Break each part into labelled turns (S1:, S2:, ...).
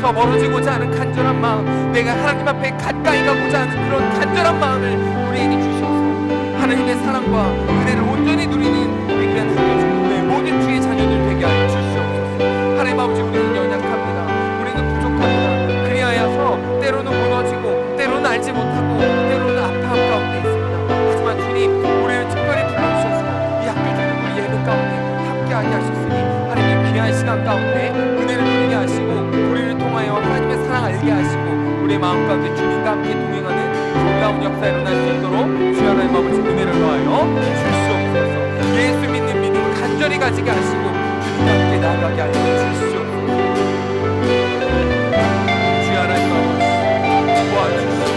S1: 죄에서 멀어지고자 하는 간절한 마음 내가 하나님 앞에 가까이 가고자 하는 그런 간절한 마음을 우리에게 주셔서. 하나님의 사랑과 은혜를 온전히 누리는 우리 귀한 한교중의 모든 주의 자녀들 되게 하여 주시옵소서. 하나님 아버지 우리 우리의 마음 가운데 주님과 함께 동행하는 놀라운 역사 일어날 수 있도록 주 하나님 아버지 은혜를 더하여 주시옵소서. 예수 믿는 믿음 간절히 가지게 하시고 주님과 함께 나아가게 하여 주시옵소서. 주 하나님 아버지 도와주시옵소서.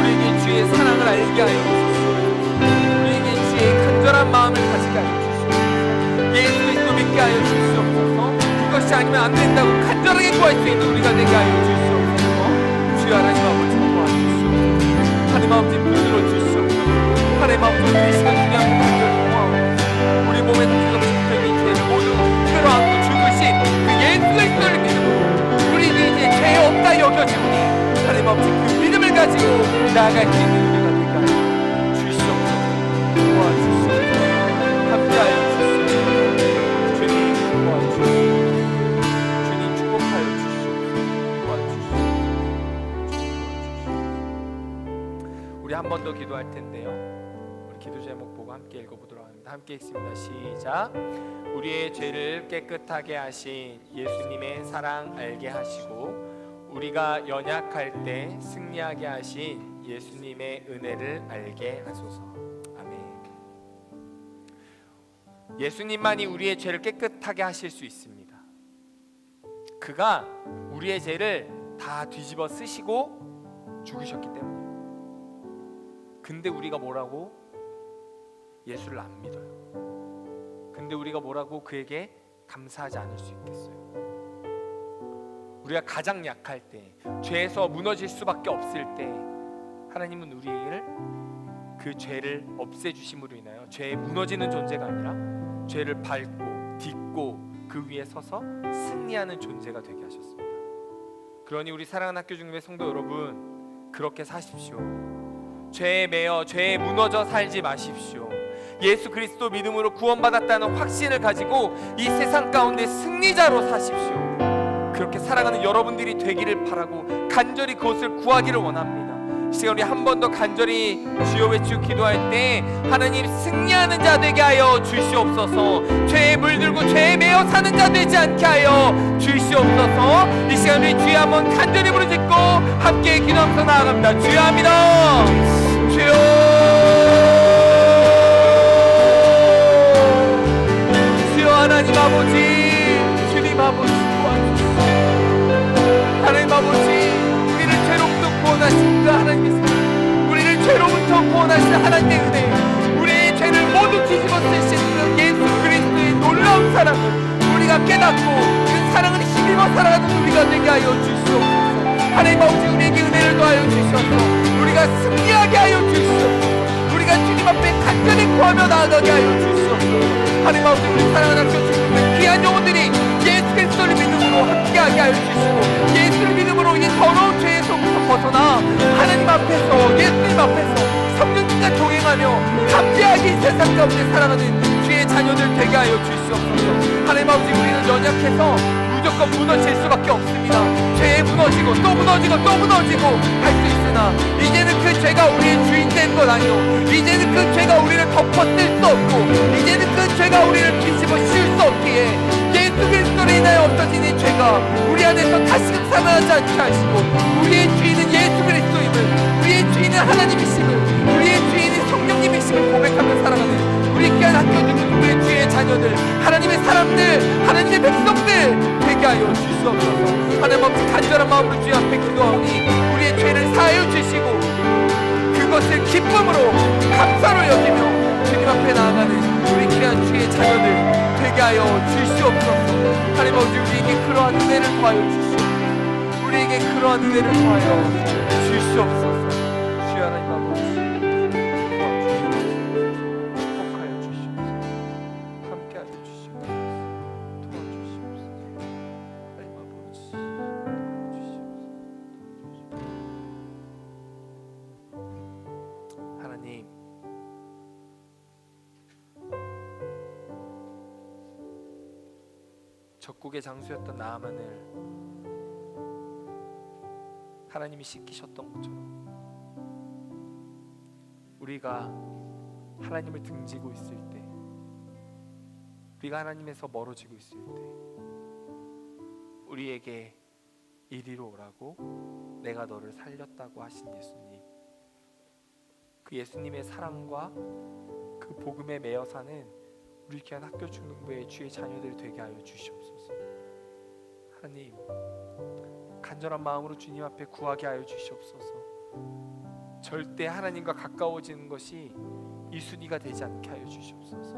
S1: 우리에게 주의 사랑을 알게 하여 주시옵소서. 우리에게 주의 간절한 마음을 가지게 하여 주시옵소서. 예수 그리스도 믿게 하여 주시옵소서. 그것이 아니면 안 된다고 간절하게 구할 수 있는 우리가 되게 하여 주시옵소서 주 하나님 아버지 도와주시옵소서 하나님 아버지 붙들어 주시옵소서 하나님 아버지 우리 이 시간 앞에 간절히 고마워 우리 몸에 지금 집중이 죄를 모두 끌어안고 죽으신 그 예수 그리스도를 믿음으로 우리는 이제 죄 없다 여겨지니 하나님 아버지 그 믿음을 가지고 나아갈 수 있는 한 번 더 기도할 텐데요. 우리 기도 제목 보고 함께 읽어보도록 합니다. 함께 읽습니다. 시작. 우리의 죄를 깨끗하게 하신 예수님의 사랑 알게 하시고 우리가 연약할 때 승리하게 하신 예수님의 은혜를 알게 하소서. 예수님만이 우리의 죄를 깨끗하게 하실 수 있습니다. 그가 우리의 죄를 다 뒤집어 쓰시고 죽으셨기 때문에. 근데 우리가 뭐라고 예수를 안 믿어요. 근데 우리가 뭐라고 그에게 감사하지 않을 수 있겠어요. 우리가 가장 약할 때, 죄에서 무너질 수밖에 없을 때, 하나님은 우리를 그 죄를 없애 주심으로 인하여 죄에 무너지는 존재가 아니라 죄를 밟고 딛고 그 위에 서서 승리하는 존재가 되게 하셨습니다. 그러니 우리 사랑하는 학교 중립의 성도 여러분, 그렇게 사십시오. 죄에 매여 죄에 무너져 살지 마십시오. 예수 그리스도 믿음으로 구원받았다는 확신을 가지고 이 세상 가운데 승리자로 사십시오. 그렇게 살아가는 여러분들이 되기를 바라고 간절히 그것을 구하기를 원합니다. 이 시간 우리 한 번 더 간절히 주여 외치고 기도할 때 하나님 승리하는 자 되게 하여 주시옵소서 죄에 물들고 죄에 매여 사는 자 되지 않게 하여 주시옵소서 이 시간 우리 주여 한번 간절히 부르짖고 함께 기도하면서 나아갑니다 주여 합니다 주여 주여 하나님 아버지 주님 아버지 하나님 아버지 우리를 죄로부터 구원하신 그 하나님의 사랑. 우리를 죄로부터 구원하신 하나님의 은혜. 우리의 죄를 모두 뒤집어 그 예수 그리스도의 놀라운 사랑을 우리가 깨닫고 그 사랑을 힘입어 살아가는 우리가 되게 하여 주시옵소서. 하나님 아버지 우리에게 은혜를 더하여 주셔서 우리가 승리하게 하여 주시옵소서. 우리가 주님 앞에 간절히 구하며 나아가게 하여 주시옵소서. 하나님 아버지 우리 사랑하는 주님의 귀한 영혼들이 예수 그리스도를 믿음으로 함께하게 하여 주시고 예수를 믿음으로 이 더러운 죄에서부터 벗어나 하나님 앞에서 예수님 앞에서 성령님과 동행하며 이 세상 가운데 살아가는 주의 자녀들 되게 하여 주시옵소서. 하나님 아버지 우리는 연약해서 무조건 무너질 수밖에 없습니다. 죄에 무너지고 또 무너지고 또 무너지고 할 수 있 으나 이제는 그 죄가 우리의 주인 된 것 아니오. 이제는 그 죄가 우리를 덮어쓸 수 없고 이제는 그 죄가 우리를 뒤집어 씌울 수 없기에 예수 그리스도로 인하여 없어진 이 죄가 우리 안에서 다시금 살아나지 않게 하시고 우리의 주인은 예수 그리스도임을 우리의 주인은 하나님이심을 우리의 주인은 성령님이심을 고백하며 살아가는 우리 귀한 학교 중인 우리의 주의 자녀들 하나님의 사람들 하나님의 백성들 되게 하여 주시옵소서. 하나님 아버지 간절한 마음으로 주의 앞에 기도하오니 주시고 그것을 기쁨으로 감사로 여기며 주님 앞에 나아가는 우리 귀한 주의 자녀들 되게 하여 주시옵소서. 하나님 아버지 우리에게 그러한 은혜를 더하여 주시옵소서. 우리에게 그러한 은혜를 더하여 주시옵소서 적국의 장수였던 나아만을 하나님이 씻기셨던 것처럼 우리가 하나님을 등지고 있을 때 우리가 하나님에서 멀어지고 있을 때 우리에게 이리로 오라고 내가 너를 살렸다고 하신 예수님. 그 예수님의 사랑과 그 복음에 매여 사는 우리 귀한 학교 중등부의 주의 자녀들이 되게 하여 주시옵소서. 하나님 간절한 마음으로 주님 앞에 구하게 하여 주시옵소서. 절대 하나님과 가까워지는 것이 이 순위가 되지 않게 하여 주시옵소서.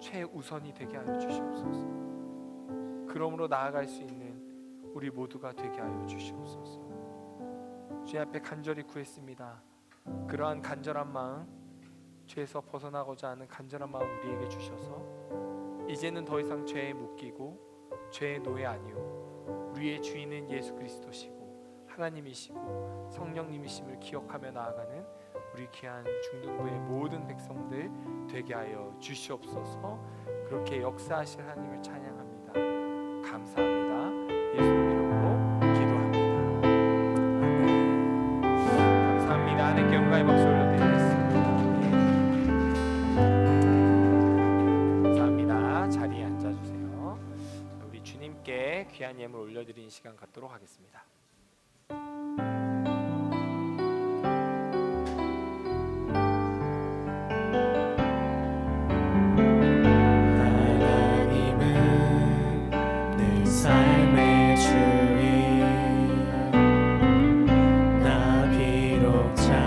S1: 최우선이 되게 하여 주시옵소서. 그러므로 나아갈 수 있는 우리 모두가 되게 하여 주시옵소서. 주님 앞에 간절히 구했습니다. 그러한 간절한 마음 죄에서 벗어나고자 하는 간절한 마음 우리에게 주셔서 이제는 더 이상 죄에 묶이고 죄의 노예 아니요 우리의 주인은 예수 그리스도시고 하나님이시고 성령님이심을 기억하며 나아가는 우리 귀한 중등부의 모든 백성들 되게 하여 주시옵소서. 그렇게 역사하실 하나님을 찬양합니다. 감사합니다 올려드리는 시간 갖도록 하겠습니다.
S2: 삶의 주인. 나 비록 작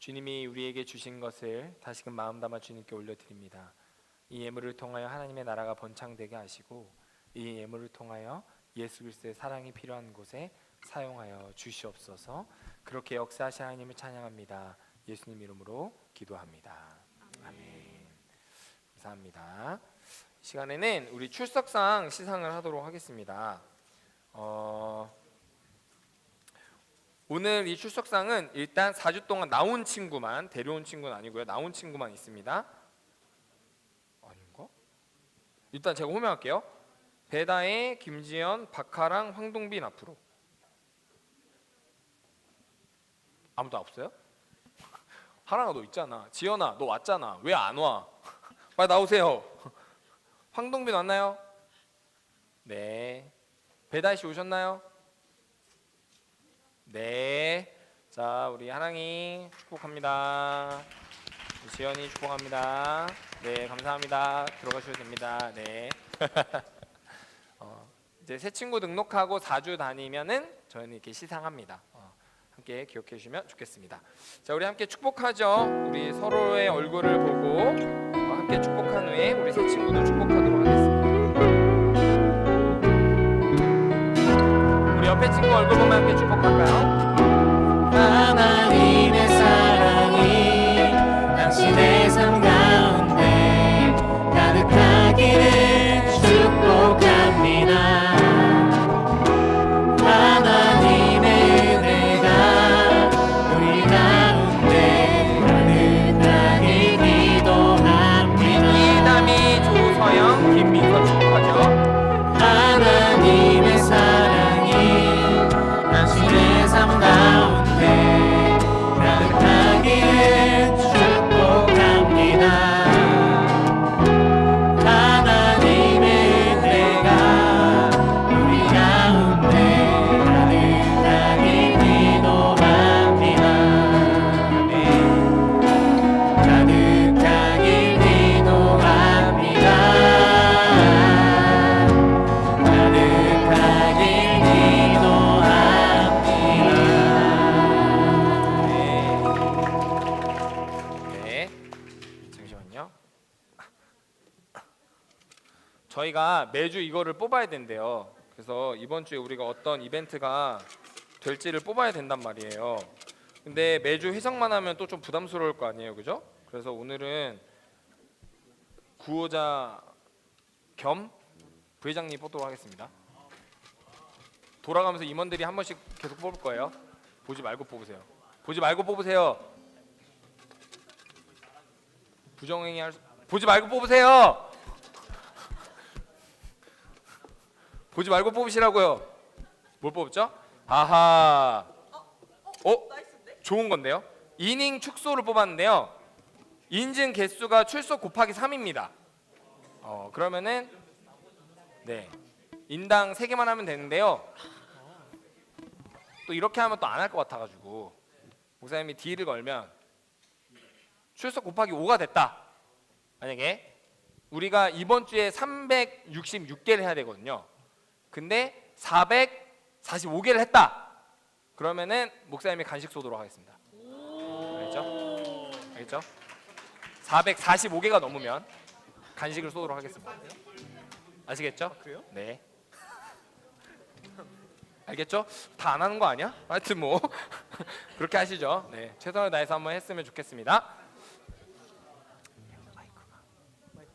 S2: 주님이
S1: 우리에게 주신 것을 다시금 마음 담아 주님께 올려드립니다. 이 예물을 통하여 하나님의 나라가 번창되게 하시고 이 예물을 통하여 예수 그리스도의 사랑이 필요한 곳에 사용하여 주시옵소서. 그렇게 역사하신 하나님을 찬양합니다. 예수님 이름으로 기도합니다. 아멘. 감사합니다. 이 시간에는 우리 출석상 시상을 하도록 하겠습니다. 어, 오늘 이 출석상은 일단 4주 동안 나온 친구만 데려온 친구는 아니고요. 나온 친구만 있습니다. 아닌가? 일단 제가 호명할게요. 배다혜, 김지연, 박하랑, 황동빈 앞으로. 아무도 없어요? 하랑아 너 있잖아. 지연아 너 왔잖아. 왜 안 와? 빨리 나오세요. 황동빈 왔나요? 네. 배다혜 씨 오셨나요? 네. 자, 우리 하랑이 축복합니다. 지연이 축복합니다. 네, 감사합니다. 들어가셔도 됩니다. 네. 어, 이제 새 친구 등록하고 4주 다니면은 저희는 이렇게 시상합니다. 어, 함께 기억해 주시면 좋겠습니다. 자, 우리 함께 축복하죠. 우리 서로의 얼굴을 보고 어, 함께 축복한 후에 우리 새 친구도 축복하도록 하겠습니다. 얼굴 보면 함께 축복할까요?
S2: 하나
S1: 이거를 뽑아야 된대요. 그래서 이번 주에 우리가 어떤 이벤트가 될지를 뽑아야 된단 말이에요. 근데 매주 회상만 하면 또 좀 부담스러울 거 아니에요, 그죠? 그래서 오늘은 구호자 겸 부회장님 뽑도록 하겠습니다. 돌아가면서 임원들이 한 번씩 계속 뽑을 거예요. 보지 말고 뽑으세요. 보지 말고 뽑으세요. 부정행위 할 수... 보지 말고 뽑으세요. 보지 말고 뽑으시라고요. 뭘 뽑았죠? 아하. 어? 좋은 건데요. 이닝 축소를 뽑았는데요. 인증 개수가 출소 곱하기 3입니다. 어, 그러면은 네. 인당 3개만 하면 되는데요. 또 이렇게 하면 또 안 할 것 같아 가지고 목사님이 딜을 걸면 출석 곱하기 5가 됐다. 만약에 우리가 이번 주에 366개를 해야 되거든요. 근데 445개를 했다. 그러면은 목사님이 간식 쏘도록 하겠습니다. 알겠죠? 알겠죠? 445개가 넘으면 간식을 쏘도록 하겠습니다. 아시겠죠?
S2: 그래요?
S1: 네. 알겠죠? 다 안 하는 거 아니야? 하여튼 뭐 그렇게 하시죠. 네, 최선을 다해서 한번 했으면 좋겠습니다.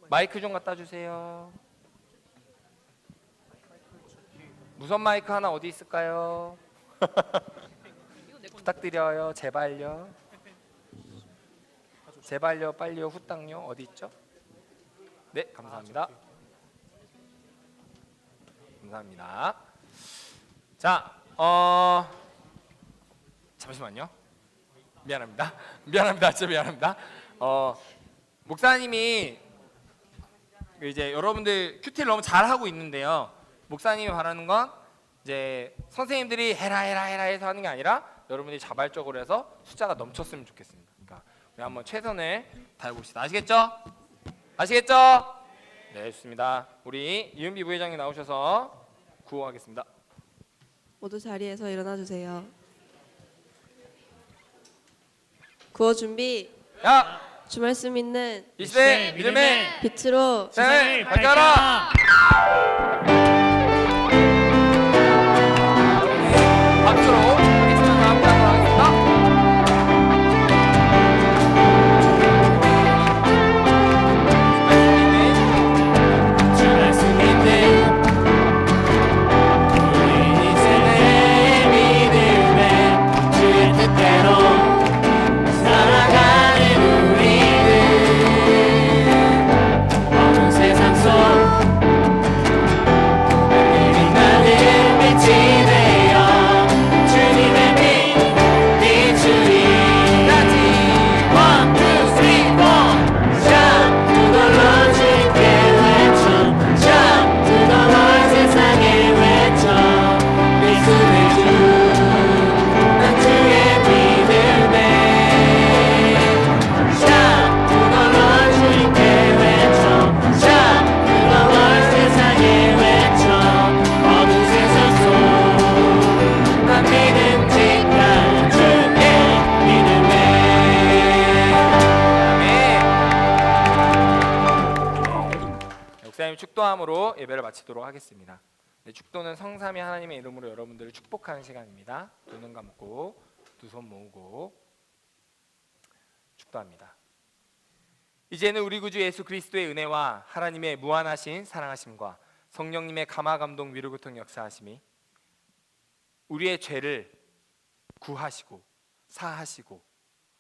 S1: 마이크 좀 갖다 주세요. 무선 마이크 하나 어디 있을까요? 부탁드려요. 제발요. 제발요. 빨리요. 후딱요. 어디 있죠? 네, 감사합니다. 감사합니다. 자, 어 잠시만요. 미안합니다. 미안합니다. 진짜 미안합니다. 어 목사님이 그 이제 여러분들 큐티를 너무 잘 하고 있는데요. 목사님이 바라는 건 이제 선생님들이 해라 해라 해라 해서 하는 게 아니라 여러분들이 자발적으로 해서 숫자가 넘쳤으면 좋겠습니다. 그러니까 우리 한번 최선을 다해봅시다. 아시겠죠? 아시겠죠? 네, 좋습니다. 우리 이은비 부회장님 나오셔서 구호하겠습니다.
S3: 모두 자리에서 일어나 주세요. 구호 준비.
S1: 야,
S3: 주 말씀 있는
S1: 이 시대 믿음의
S3: 빛으로
S1: 세상을 밝혀라.
S2: 하나님의
S1: 이름으로 여러분들을 축복하는 시간입니다. 두 눈 감고 두 손 모으고 축도합니다. 이제는 우리 구주 예수 그리스도의 은혜와 하나님의 무한하신 사랑하심과 성령님의 감화 감동 위로 고통 역사하심이 우리의 죄를 구하시고 사하시고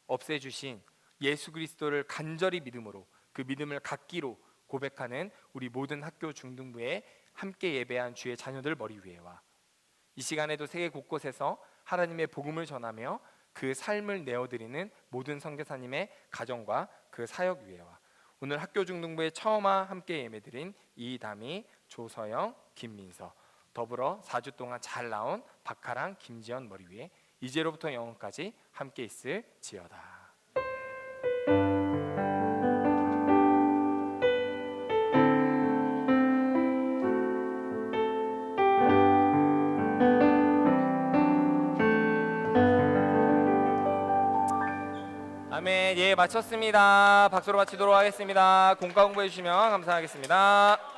S1: 없애 주신 예수 그리스도를 간절히 믿음으로 그 믿음을 갖기로 고백하는 우리 모든 학교 중등부에 함께 예배한 주의 자녀들 머리 위에와 이 시간에도 세계 곳곳에서 하나님의 복음을 전하며 그 삶을 내어드리는 모든 선교사님의 가정과 그 사역 위에와 오늘 학교 중등부에 처음아 함께 예배드린 이담이 조서영 김민서 더불어 4주 동안 잘 나온 박하랑 김지연 머리 위에 이제로부터 영원까지 함께 있을 지어다. 마쳤습니다. 박수로 마치도록 하겠습니다. 공과 공부해 주시면 감사하겠습니다.